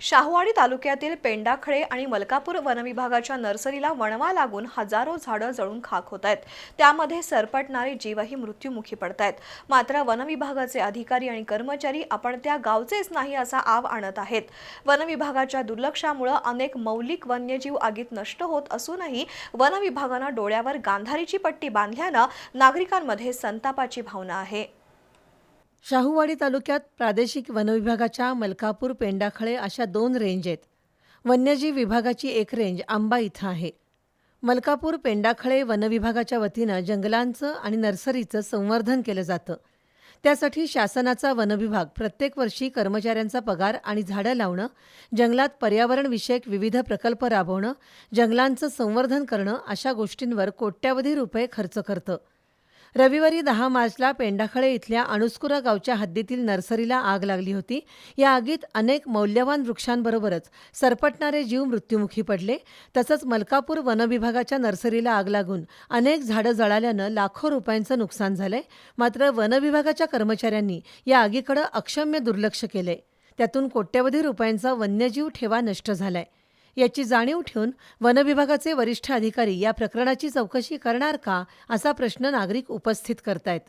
शाहूवाडी तालुक्यातील पेंडाखळे आणि मलकापूर वनविभागाच्या नर्सरीला वणवा लागून हजारो झाडं जळून खाक होत आहेत. त्यामध्ये सरपटणारे जीवही मृत्युमुखी पडत आहेत. मात्र वनविभागाचे अधिकारी आणि कर्मचारी आपण त्या गावचेच नाही असा आव आणत आहेत. वनविभागाच्या दुर्लक्षामुळे अनेक मौलिक वन्यजीव आगीत नष्ट होत असूनही वनविभागानं डोळ्यावर गांधारीची पट्टी बांधल्यानं नागरिकांमध्ये संतापाची भावना आहे. शाहूवाडी तालुक्यात प्रादेशिक वनविभागाच्या मलकापूर पेंडाखळे अशा दोन रेंज आहेत. वन्यजीव विभागाची एक रेंज आंबा इथं आहे. मलकापूर पेंडाखळे वनविभागाच्या वतीनं जंगलांचं आणि नर्सरीचं संवर्धन केलं जातं. त्यासाठी शासनाचा वनविभाग प्रत्येक वर्षी कर्मचाऱ्यांचा पगार आणि झाडं लावणं जंगलात पर्यावरणविषयक विविध प्रकल्प राबवणं जंगलांचं संवर्धन करणं अशा गोष्टींवर कोट्यावधी रुपये खर्च करतं. रविवारी दहा मार्चला पेंडाखळे इथल्या अणुस्कुरा गावच्या हद्दीतील नर्सरीला आग लागली होती. या आगीत अनेक मौल्यवान वृक्षांबरोबरच सरपटणारे जीव मृत्युमुखी पडले. तसंच मलकापूर वनविभागाच्या नर्सरीला आग लागून अनेक झाडं जळाल्यानं लाखो रुपयांचं नुकसान झालंय. मात्र वनविभागाच्या कर्मचाऱ्यांनी या आगीकडे अक्षम्य दुर्लक्ष केलंय. त्यातून कोट्यवधी रुपयांचा वन्यजीव ठेवा नष्ट झालाय. याची जाणीव ठेवून वनविभागाचे वरिष्ठ अधिकारी या प्रकरणाची चौकशी करणार का असा प्रश्न नागरिक उपस्थित करतायत.